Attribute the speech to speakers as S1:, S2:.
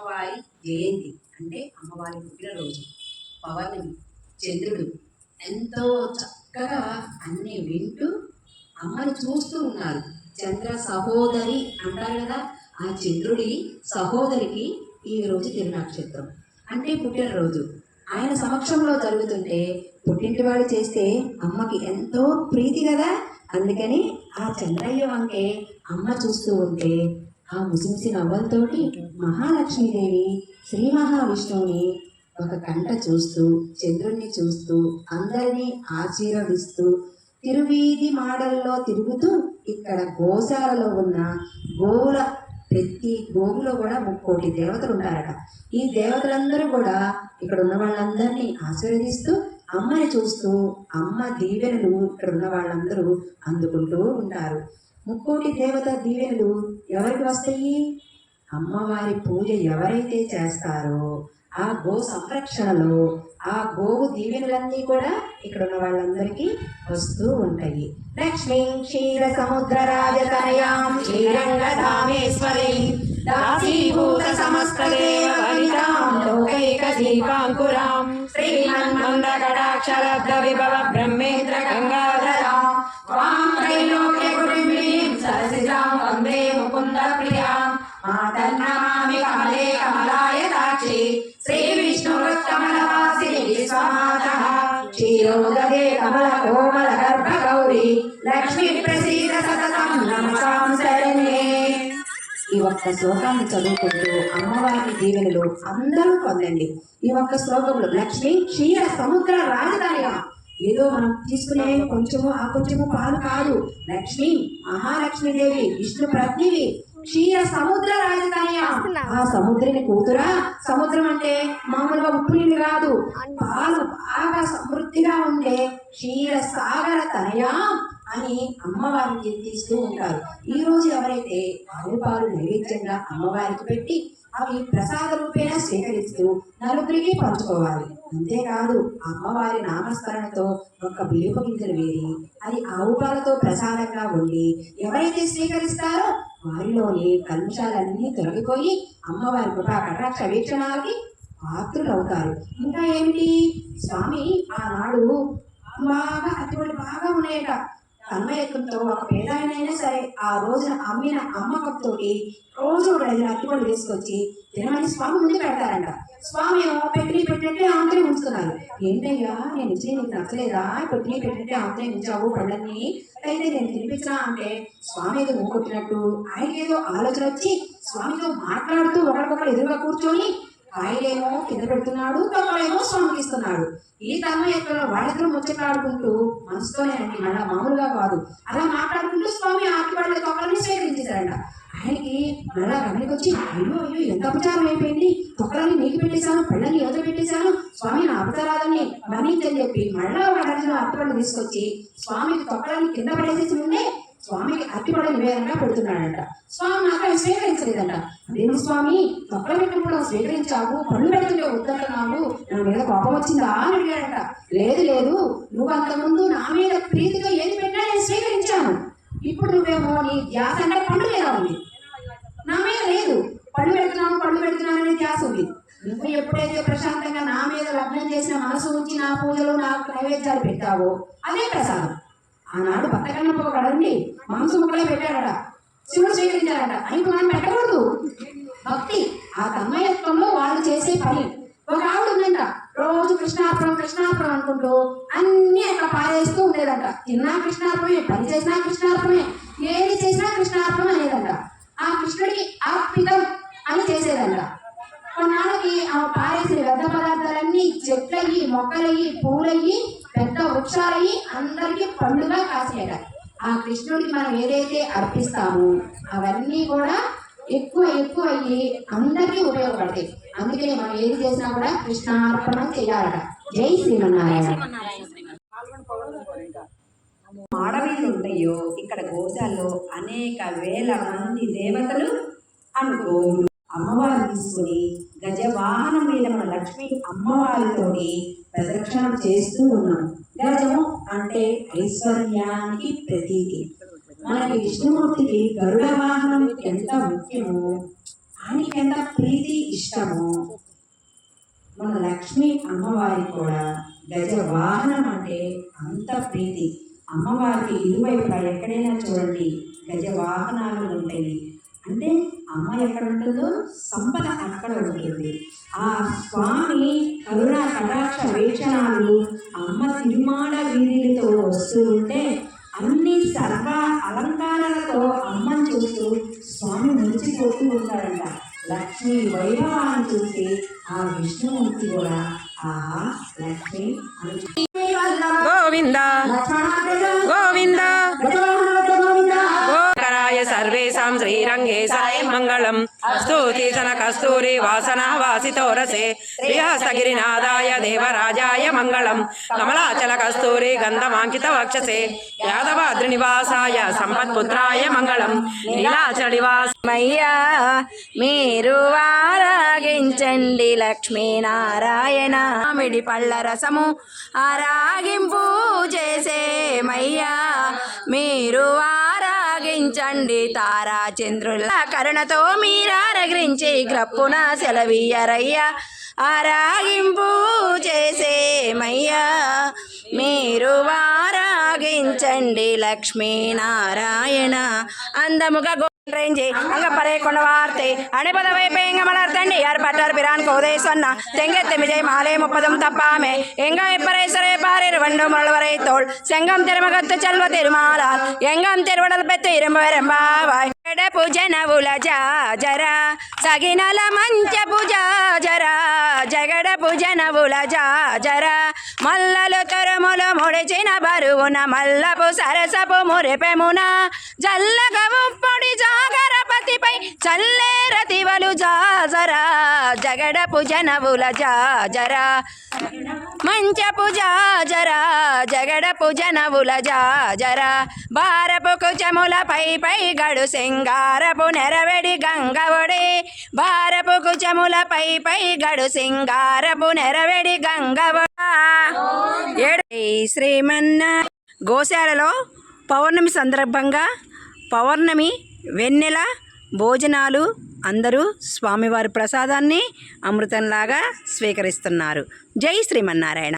S1: అమ్మవారి జయంతి అంటే అమ్మవారి పుట్టినరోజు పౌర్ణమి చంద్రుడు ఎంతో చక్కగా అన్ని వింటూ అమ్మని చూస్తూ ఉన్నారు. చంద్ర సహోదరి అంటారు కదా ఆ చంద్రుడి సహోదరికి ఈ రోజు తిరునక్షత్రం. అంటే పుట్టినరోజు. ఆయన సమక్షంలో జరుగుతుంటే పుట్టింటి వాడు చేస్తే అమ్మకి ఎంతో ప్రీతి కదా. అందుకని ఆ చంద్రయ్య వంకే అమ్మ చూస్తూ ఉంటే ఆ ముసిముసి నవ్వులతోటి మహాలక్ష్మీదేవి శ్రీ మహావిష్ణువుని ఒక కంట చూస్తూ చంద్రుణ్ణి చూస్తూ అందరినీ ఆశీర్వదిస్తూ తిరువీధి మాడల్లో తిరుగుతూ ఇక్కడ గోశాలలో ఉన్న గోవుల ప్రతి గోవులో కూడా ముక్కోటి దేవతలు ఉంటారట. ఈ దేవతలందరూ కూడా ఇక్కడ ఉన్న వాళ్ళందరినీ ఆశీర్వదిస్తూ అమ్మని చూస్తూ అమ్మ దీవెనలు ఇక్కడ ఉన్న వాళ్ళందరూ అందుకుంటూ ఉంటారు. ముక్కోటి దేవత దీవెనలు ఎవరికి వస్తాయి? అమ్మవారి పూజ ఎవరైతే చేస్తారో ఆ గో సంరక్షణలో ఆ గోవు దీవెనలన్నీ కూడా ఇక్కడ ఉన్న వాళ్ళందరికీ వస్తూ ఉంటాయి. లక్ష్మీ క్షీర సముద్ర రాజతనయాం శ్రీరంగధామేశ్వరి దాసీభూత సమస్త దేవ వనితాం లోకైక దీపాంకురాం. శ్రీమన్మంద కటాక్షరబ్ద విభవ బ్రహ్మేంద్ర కమల కోమల గర్భ గౌరీ లక్ష్మి ప్రసీద సతతం నమసాం శరణ్యే ఈ ఒక్క శ్లోకాన్ని చదువుకుంటూ అమ్మవారి దీవెనలు అందరూ పొందండి. ఈ ఒక్క శ్లోకంలో లక్ష్మి క్షీర సముద్ర రాజధానిగా ఏదో మనం తీసుకునే కొంచెము ఆ కొంచెము పాలు కాదు. లక్ష్మి మహాలక్ష్మీదేవి విష్ణు ప్రజ్ఞివి క్షీర సముద్ర రాజధాని ఆ సముద్రని కూతురా సముద్రం అంటే మామూలుగా ఉప్పు నీళ్ళు కాదు. పాలు బాగా సమృద్ధిగా ఉండే క్షీర సాగర తనయా అని అమ్మవారిని కీర్తిస్తూ ఉంటారు. ఈ రోజు ఎవరైతే ఆవుపాలు నైవేద్యంగా అమ్మవారికి పెట్టి అవి ప్రసాద రూపేణ స్వీకరిస్తూ నలుగురికి పంచుకోవాలి. అంతేకాదు అమ్మవారి నామస్మరణతో ఒక బిలుపు గింజలు వేరి అది ఆవు పాలతో ప్రసాదంగా ఉండి ఎవరైతే స్వీకరిస్తారో వారిలోని కలుషాలన్నీ తొలగిపోయి అమ్మవారి కృపా కటాక్ష వీక్షణాలకి పాత్రులవుతారు. ఇంకా ఏమిటి? స్వామి ఆనాడు బాగా అటువంటి బాగా ఉన్నాయట. తన్మయత్వంతో ఒక పేదాయనైనా సరే ఆ రోజున అమ్మిన అమ్మకంతోటి రోజు ఒక ఐదు తీసుకొచ్చి తినమని స్వామి ముందు పెడతారంట. స్వామి పెట్టి పెట్టినట్టే ఆంతరే ఉంచుతున్నారు. ఏంటయ్యా నేను ఇచ్చి నీకు నచ్చలేదా? పెట్టి పెట్టినట్టే ఆంతరే ఉంచావు పళ్ళన్నీ. అయితే నేను తినిపించా అంటే స్వామి ఏదో కొట్టినట్టు ఆయనకేదో ఏదో ఆలోచన వచ్చి స్వామితో మాట్లాడుతూ ఒకరికొకరు ఎదురుగా కూర్చొని కాయలేమో కింద పెడుతున్నాడు తొక్కలేమో స్వామికి ఇస్తున్నాడు. ఈ తన్మయత్వంలో వాళ్ళిద్దరూ ముచ్చట్లాడుకుంటూ మనసుతోనే అండి మళ్ళా మామూలుగా కాదు. అలా మాట్లాడుకుంటూ స్వామి ఆకిపడల తొక్కలని స్వీకరించేశారంట ఆయనకి మళ్ళా గమనికి వచ్చి అయ్యో అయ్యో ఎంత అపచారం అయిపోయింది. తొక్కలని నీకు పెట్టేశాను పళ్ళని యువత పెట్టేశాను. స్వామి నా అపచారాలని మరణించని చెప్పి మళ్ళా వాళ్ళ డజన్ అరటిపళ్ళు తీసుకొచ్చి స్వామికి తొక్కలని కింద పడేసేసి ఉండే స్వామికి అరటిపళ్ళ నివేదనగా పెడుతున్నాడంట. స్వామి నాకు స్వీకరించలేదంట. అదేంటి స్వామి? తొక్కలు పెట్టినప్పుడు స్వీకరించావు. పళ్ళు పెడుతుంటే వద్దంటున్నావు. నా మీద కోపం వచ్చిందా? అని అడిగాడంట. లేదు లేదు. నువ్వు అంతకుముందు నా మీద ప్రీతితో ఏది పెట్టినా నేను స్వీకరించాను. ఇప్పుడు నువ్వేమో నీ ధ్యాస అంటే పండు లేదా ఉంది. నా మీద లేదు. పళ్ళు పెడుతున్నాను పళ్ళు పెడుతున్నాను అనే ధ్యాస ఉంది. నువ్వు ఎప్పుడైతే ప్రశాంతంగా నా మీద లగ్నం చేసిన మనసు ఉంచి నా పూజలు నాకు నైవేద్యాలు పెట్టావో అదే ప్రసాదం. ఆనాడు భక్తకన్నప్ప కదండి మాంసం కూడా పెట్టాడట శివుడు స్వీకరించాడట అని మనం పెట్టకూడదు. భక్తి ఆ తన్మయత్వంలో వాళ్ళు చేసే పని. ఒక ఆవిడ ఉందంట. రోజు కృష్ణాపురం కృష్ణాపురం అనుకుంటూ అన్ని అక్కడ పారేస్తూ ఉండేదంట. తిన్నా కృష్ణాపురమే పని చేసినా కృష్ణాపురమే ఏది చేసినా కృష్ణార్పణం అనేదంట. ఆ కృష్ణుడికి ఆప్తికం అని చేసేదంట. కొన్నాళ్ళకి ఆ పారేసిన వ్యర్థ అన్ని చెట్లయ్యి మొక్కలయ్యి పూలయ్యి పెద్ద వృక్షాలయ్యి అందరికీ పండుగ కాసేట ఆ కృష్ణుడికి మనం ఏదైతే అర్పిస్తామో అవన్నీ కూడా ఎక్కువ ఎక్కువ అయ్యి అందరికీ ఉపయోగపడతాయి. అందుకని మనం ఏది చేసినా కూడా కృష్ణార్పణం చేయాలట. జై శ్రీమన్నారాయణ.
S2: మాడవీలు ఉంటాయో ఇక్కడ గోశాల్లో అనేక వేల మంది దేవతలు అనుకో అమ్మవారు తీసుకొని గజవాహనం అమ్మవారితోటి ప్రదక్షిణం చేస్తూ ఉన్నాం. గజము అంటే ఐశ్వర్యానికి ప్రతీతి. మనకి విష్ణుమూర్తికి గరుడ వాహనం ఎంత ముఖ్యమో
S3: ఆయనకి ఎంత ప్రీతి ఇష్టమో మన లక్ష్మి అమ్మవారికి కూడా గజ వాహనం అంటే అంత ప్రీతి. అమ్మవారికి ఇరువైపులా ఎక్కడైనా చూడండి గజ వాహనాలు ఉంటాయి. అమ్మ ఎక్కడ ఉంటుందో సంపద అక్కడ ఉంటుంది. ఆ స్వామి కరుణ కటాక్ష వీక్షణాలు అమ్మ తిరుమాడ వీధులతో వస్తూ ఉంటే అన్ని సర్వ అలంకారాలతో అమ్మని చూస్తూ స్వామి మురిచిపోతూ ఉంటాడంట. లక్ష్మి వైభవాన్ని చూసి ఆ విష్ణుమూర్తి కూడా ఆహా లక్ష్మి
S4: సర్వేషాం శ్రీరంగే సాయ మంగళం. స్తూతిసన కస్తూరి వాసన వాసితోరసే శ్రీహస్తగిరినాదాయ దేవరాజాయ మంగళం. కమలాచల కస్తూరి గంధమాంకిత వక్షసే. యాదవాద్రి నివాసాయ సంపత్పుత్రాయ మంగళం. నీలాచల నివాస
S1: మీరు ఆరాగించండి లక్ష్మీనారాయణ. మామిడి పళ్ళ రసము ఆరాగింపు చేసే మయ్యా మీరు ఆరాగించండి తారా చంద్రుల కరుణతో మీరారగ్రించి గ్రప్పున సెలవీయరయ్యా. ఆరాగింపు చేసేమయ్యా మీరు ఆరాగించండి లక్ష్మీనారాయణ. అందముగా గో ரேஞ்சி அங்க பறைய கொண்ட வார்த்தை அனுபதவை பேங்க மலர்த்தண்டி யார் பட்டார் பிரான் கோதை சொன்னா தெங்கத்து விஜய் மாலை முப்பதும் தப்பாமே எங்க எப்பறை சரை பாரிரு வண்டு முழவரை தோல் செங்கம் திருமகத்து செல்வ திருமாலால் எங்கம் திருவடல் பெத்து இரும்பு வரம்பாவாய் పూజన జర సగినల మంచ పూజ జర జగడ పూజన జర మల్లలు తరుములు ముడిచిన బరువున మల్లపు సరసపు మురిపెమున జల్లగ ఉప్పొడి జాగరపతిపై చల్లేరతివలు జాజరా జగడపు జనవుల జాజరా. మంచపు జాజరా జగడ జనవుల జాజరా. భారపు కుచములపై పై గడు సింగారపు నెరవెడి గంగవడి భారపు కుచములపై పై గడు సింగారపు నెరవెడి గంగవడ ఏడు శ్రీమన్న గోశాలలో పౌర్ణమి సందర్భంగా పౌర్ణమి వెన్నెల భోజనాలు అందరూ స్వామివారి ప్రసాదాన్ని అమృతంలాగా స్వీకరిస్తున్నారు. జై శ్రీమన్నారాయణ.